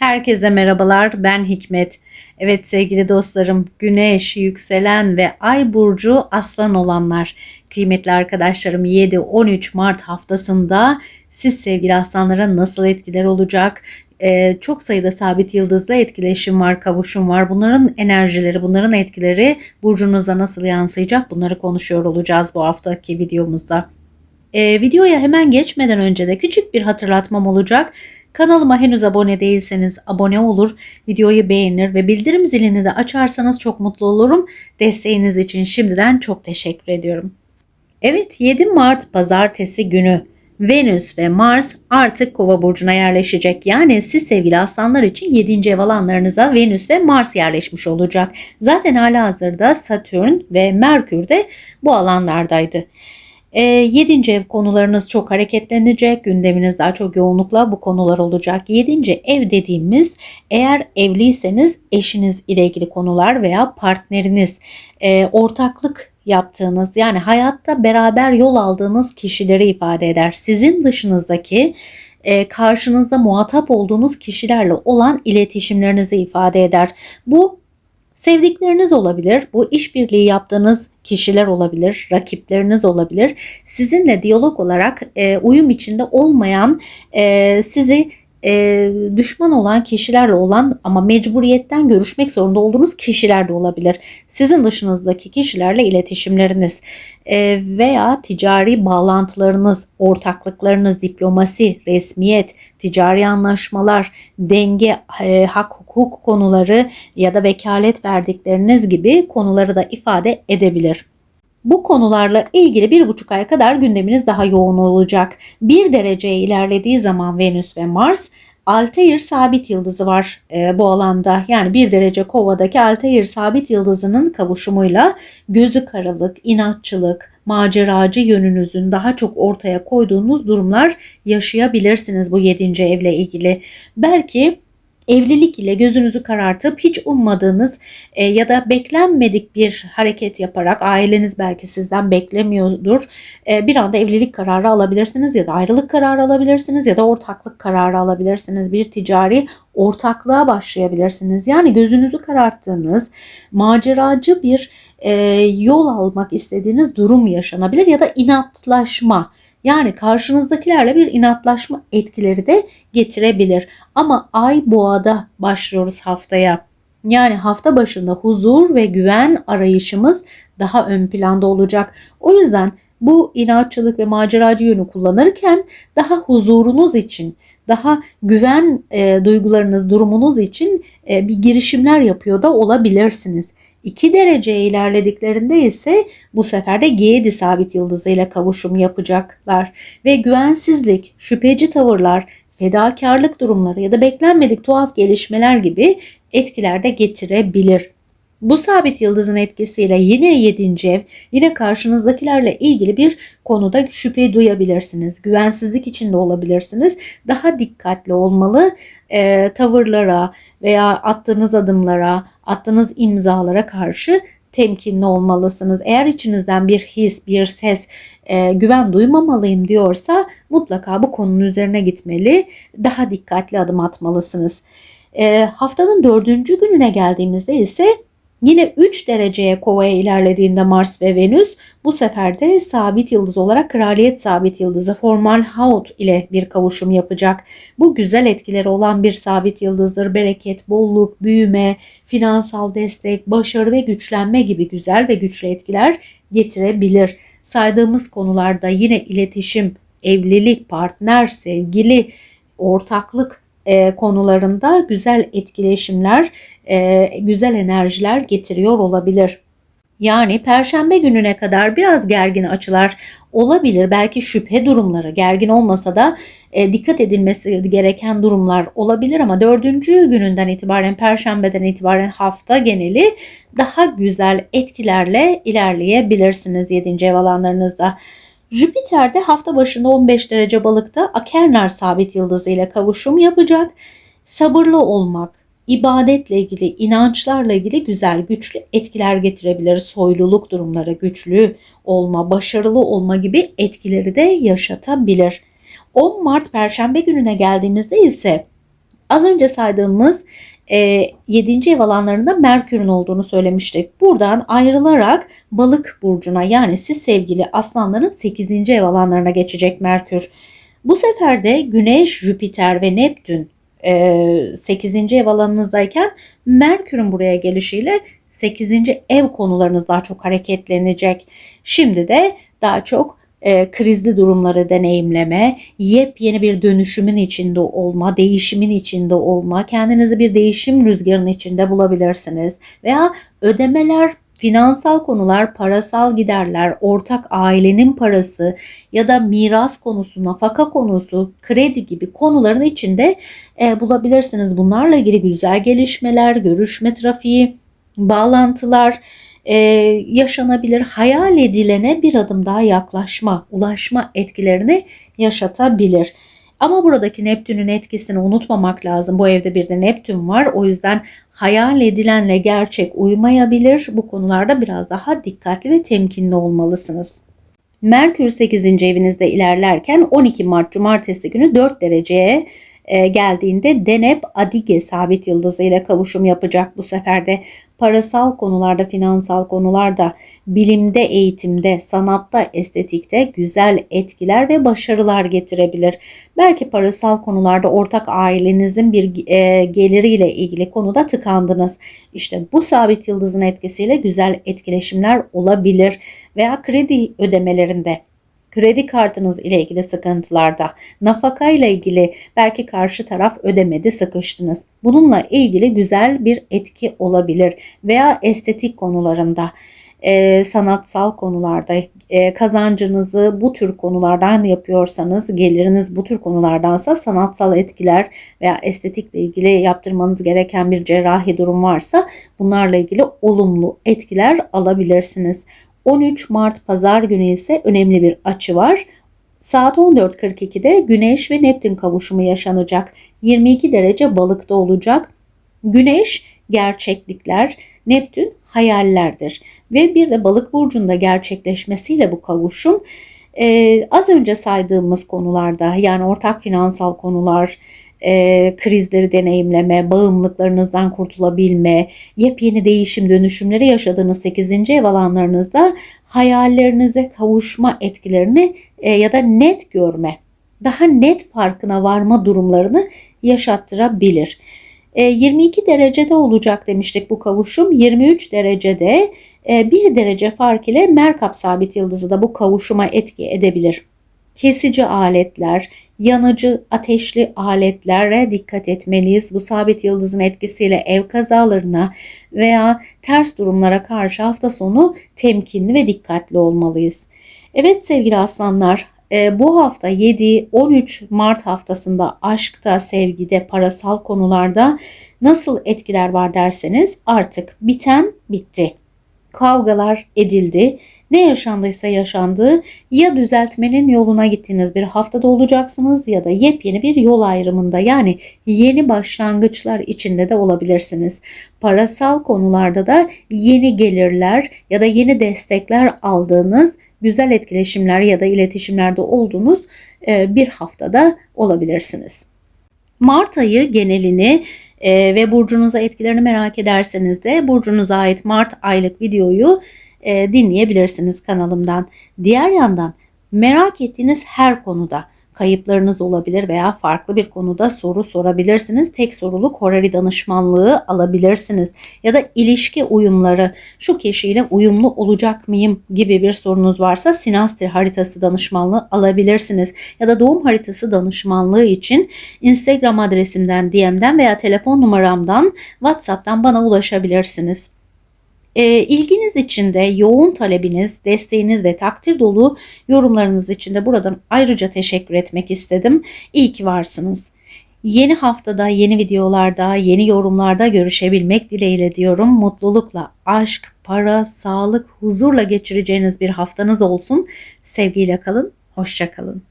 Herkese merhabalar. Ben Hikmet. Evet sevgili dostlarım, Güneş, yükselen ve Ay burcu Aslan olanlar, kıymetli arkadaşlarım 7-13 Mart haftasında siz sevgili aslanlara nasıl etkiler olacak? Ee, çok sayıda sabit yıldızla etkileşim var, kavuşum var. Bunların enerjileri, bunların etkileri burcunuza nasıl yansıyacak? Bunları konuşuyor olacağız bu haftaki videomuzda. Ee, videoya hemen geçmeden önce de küçük bir hatırlatmam olacak. Kanalıma henüz abone değilseniz abone olur, videoyu beğenir ve bildirim zilini de açarsanız çok mutlu olurum. Desteğiniz için şimdiden çok teşekkür ediyorum. Evet 7 Mart pazartesi günü Venüs ve Mars artık Kova burcuna yerleşecek. Yani siz sevgili aslanlar için 7. ev alanlarınıza Venüs ve Mars yerleşmiş olacak. Zaten hala hazırda Satürn ve Merkür de bu alanlardaydı. E, yedinci ev konularınız çok hareketlenecek. Gündeminiz daha çok yoğunlukla bu konular olacak. Yedinci ev dediğimiz eğer evliyseniz eşiniz ile ilgili konular veya partneriniz, e, ortaklık yaptığınız yani hayatta beraber yol aldığınız kişileri ifade eder. Sizin dışınızdaki e, karşınızda muhatap olduğunuz kişilerle olan iletişimlerinizi ifade eder. Bu sevdikleriniz olabilir, bu işbirliği yaptığınız kişiler olabilir, rakipleriniz olabilir. Sizinle diyalog olarak e, uyum içinde olmayan, e, sizi e, düşman olan kişilerle olan ama mecburiyetten görüşmek zorunda olduğunuz kişiler de olabilir. Sizin dışınızdaki kişilerle iletişimleriniz e, veya ticari bağlantılarınız, ortaklıklarınız, diplomasi, resmiyet, ticari anlaşmalar, denge, e, hak, hukuk konuları ya da vekalet verdikleriniz gibi konuları da ifade edebilir. Bu konularla ilgili bir buçuk ay kadar gündeminiz daha yoğun olacak. Bir dereceye ilerlediği zaman Venüs ve Mars Altair sabit yıldızı var e, bu alanda. Yani bir derece kovadaki Altair sabit yıldızının kavuşumuyla gözü karalık, inatçılık, maceracı yönünüzün daha çok ortaya koyduğunuz durumlar yaşayabilirsiniz bu yedinci evle ilgili. Belki evlilik ile gözünüzü karartıp hiç ummadığınız e, ya da beklenmedik bir hareket yaparak aileniz belki sizden beklemiyordur. E, bir anda evlilik kararı alabilirsiniz ya da ayrılık kararı alabilirsiniz ya da ortaklık kararı alabilirsiniz. Bir ticari ortaklığa başlayabilirsiniz. Yani gözünüzü kararttığınız maceracı bir e, yol almak istediğiniz durum yaşanabilir ya da inatlaşma yani karşınızdakilerle bir inatlaşma etkileri de getirebilir. Ama ay boğada başlıyoruz haftaya. Yani hafta başında huzur ve güven arayışımız daha ön planda olacak. O yüzden bu inatçılık ve maceracı yönü kullanırken daha huzurunuz için, daha güven e, duygularınız, durumunuz için e, bir girişimler yapıyor da olabilirsiniz. 2 dereceye ilerlediklerinde ise bu sefer de G sabit yıldızıyla kavuşum yapacaklar ve güvensizlik, şüpheci tavırlar, fedakarlık durumları ya da beklenmedik tuhaf gelişmeler gibi etkiler de getirebilir. Bu sabit yıldızın etkisiyle yine 7. ev, yine karşınızdakilerle ilgili bir konuda şüphe duyabilirsiniz. Güvensizlik içinde olabilirsiniz. Daha dikkatli olmalı e, tavırlara veya attığınız adımlara, attığınız imzalara karşı temkinli olmalısınız. Eğer içinizden bir his, bir ses, e, güven duymamalıyım diyorsa mutlaka bu konunun üzerine gitmeli, daha dikkatli adım atmalısınız. E, haftanın dördüncü gününe geldiğimizde ise Yine 3 dereceye kovaya ilerlediğinde Mars ve Venüs bu sefer de sabit yıldız olarak kraliyet sabit yıldızı formal haut ile bir kavuşum yapacak. Bu güzel etkileri olan bir sabit yıldızdır. Bereket, bolluk, büyüme, finansal destek, başarı ve güçlenme gibi güzel ve güçlü etkiler getirebilir. Saydığımız konularda yine iletişim, evlilik, partner, sevgili, ortaklık e, konularında güzel etkileşimler, e, güzel enerjiler getiriyor olabilir. Yani perşembe gününe kadar biraz gergin açılar olabilir. Belki şüphe durumları gergin olmasa da e, dikkat edilmesi gereken durumlar olabilir ama dördüncü gününden itibaren perşembeden itibaren hafta geneli daha güzel etkilerle ilerleyebilirsiniz 7. ev alanlarınızda. Jüpiter de hafta başında 15 derece balıkta Akernar sabit yıldızı ile kavuşum yapacak. Sabırlı olmak, ibadetle ilgili, inançlarla ilgili güzel, güçlü etkiler getirebilir. Soyluluk durumları, güçlü olma, başarılı olma gibi etkileri de yaşatabilir. 10 Mart Perşembe gününe geldiğimizde ise Az önce saydığımız e, 7. ev alanlarında Merkür'ün olduğunu söylemiştik. Buradan ayrılarak balık burcuna yani siz sevgili aslanların 8. ev alanlarına geçecek Merkür. Bu sefer de Güneş, Jüpiter ve Neptün e, 8. ev alanınızdayken Merkür'ün buraya gelişiyle 8. ev konularınız daha çok hareketlenecek. Şimdi de daha çok e, krizli durumları deneyimleme, yepyeni bir dönüşümün içinde olma, değişimin içinde olma, kendinizi bir değişim rüzgarının içinde bulabilirsiniz. Veya ödemeler, finansal konular, parasal giderler, ortak ailenin parası ya da miras konusu, nafaka konusu, kredi gibi konuların içinde e, bulabilirsiniz. Bunlarla ilgili güzel gelişmeler, görüşme trafiği, bağlantılar, e, yaşanabilir, hayal edilene bir adım daha yaklaşma, ulaşma etkilerini yaşatabilir. Ama buradaki Neptün'ün etkisini unutmamak lazım. Bu evde bir de Neptün var. O yüzden hayal edilenle gerçek uymayabilir. Bu konularda biraz daha dikkatli ve temkinli olmalısınız. Merkür 8. evinizde ilerlerken 12 Mart Cumartesi günü 4 dereceye e, geldiğinde Deneb Adige sabit yıldızı ile kavuşum yapacak bu sefer de parasal konularda, finansal konularda, bilimde, eğitimde, sanatta, estetikte güzel etkiler ve başarılar getirebilir. Belki parasal konularda ortak ailenizin bir e, geliriyle ilgili konuda tıkandınız. İşte bu sabit yıldızın etkisiyle güzel etkileşimler olabilir veya kredi ödemelerinde kredi kartınız ile ilgili sıkıntılarda, nafaka ile ilgili belki karşı taraf ödemedi sıkıştınız. Bununla ilgili güzel bir etki olabilir veya estetik konularında e, sanatsal konularda e, kazancınızı bu tür konulardan yapıyorsanız geliriniz bu tür konulardansa sanatsal etkiler veya estetikle ilgili yaptırmanız gereken bir cerrahi durum varsa bunlarla ilgili olumlu etkiler alabilirsiniz. 13 Mart pazar günü ise önemli bir açı var. Saat 14.42'de Güneş ve Neptün kavuşumu yaşanacak. 22 derece balıkta olacak. Güneş gerçeklikler, Neptün hayallerdir. Ve bir de balık burcunda gerçekleşmesiyle bu kavuşum e, az önce saydığımız konularda yani ortak finansal konular, e, krizleri deneyimleme, bağımlılıklarınızdan kurtulabilme, yepyeni değişim dönüşümleri yaşadığınız 8. ev alanlarınızda hayallerinize kavuşma etkilerini e, ya da net görme, daha net farkına varma durumlarını yaşattırabilir. 22 e, derecede olacak demiştik bu kavuşum. 23 derecede e, bir derece fark ile Merkap sabit yıldızı da bu kavuşuma etki edebilir kesici aletler, yanıcı ateşli aletlere dikkat etmeliyiz. Bu sabit yıldızın etkisiyle ev kazalarına veya ters durumlara karşı hafta sonu temkinli ve dikkatli olmalıyız. Evet sevgili aslanlar e, bu hafta 7-13 Mart haftasında aşkta, sevgide, parasal konularda nasıl etkiler var derseniz artık biten bitti. Kavgalar edildi ne yaşandıysa yaşandığı ya düzeltmenin yoluna gittiğiniz bir haftada olacaksınız ya da yepyeni bir yol ayrımında yani yeni başlangıçlar içinde de olabilirsiniz. Parasal konularda da yeni gelirler ya da yeni destekler aldığınız güzel etkileşimler ya da iletişimlerde olduğunuz e, bir haftada olabilirsiniz. Mart ayı genelini e, ve burcunuza etkilerini merak ederseniz de burcunuza ait Mart aylık videoyu e, dinleyebilirsiniz kanalımdan. Diğer yandan merak ettiğiniz her konuda kayıplarınız olabilir veya farklı bir konuda soru sorabilirsiniz. Tek soruluk horari danışmanlığı alabilirsiniz. Ya da ilişki uyumları şu kişiyle uyumlu olacak mıyım gibi bir sorunuz varsa sinastri haritası danışmanlığı alabilirsiniz. Ya da doğum haritası danışmanlığı için Instagram adresimden DM'den veya telefon numaramdan WhatsApp'tan bana ulaşabilirsiniz. E, ilginiz için de yoğun talebiniz, desteğiniz ve takdir dolu yorumlarınız için de buradan ayrıca teşekkür etmek istedim. İyi ki varsınız. Yeni haftada, yeni videolarda, yeni yorumlarda görüşebilmek dileğiyle diyorum. Mutlulukla, aşk, para, sağlık, huzurla geçireceğiniz bir haftanız olsun. Sevgiyle kalın, hoşça kalın.